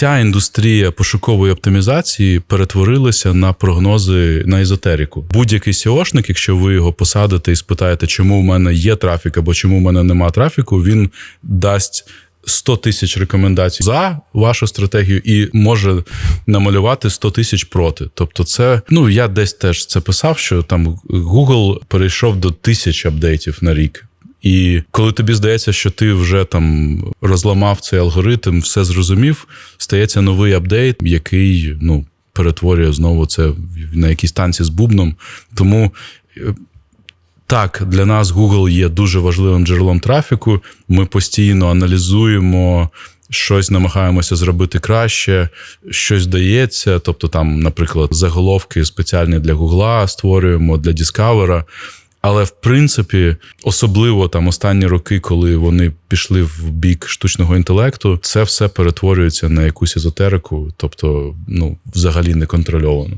вся індустрія пошукової оптимізації перетворилася на прогнози на езотерику. Будь-який SEOшник, якщо ви його посадите і спитаєте, чому в мене є трафік або чому в мене нема трафіку, він дасть. 100 тисяч рекомендацій за вашу стратегію і може намалювати 100 тисяч проти. Тобто, це ну я десь теж це писав, що там Google перейшов до тисяч апдейтів на рік. І коли тобі здається, що ти вже там розламав цей алгоритм, все зрозумів, стається новий апдейт, який ну перетворює знову це на якісь танці з бубном. Тому е, так, для нас Google є дуже важливим джерелом трафіку. Ми постійно аналізуємо. Щось намагаємося зробити краще, щось дається. Тобто, там, наприклад, заголовки спеціальні для Гугла створюємо для Discover. Але в принципі, особливо там останні роки, коли вони пішли в бік штучного інтелекту, це все перетворюється на якусь езотерику, тобто, ну, взагалі не контрольовано.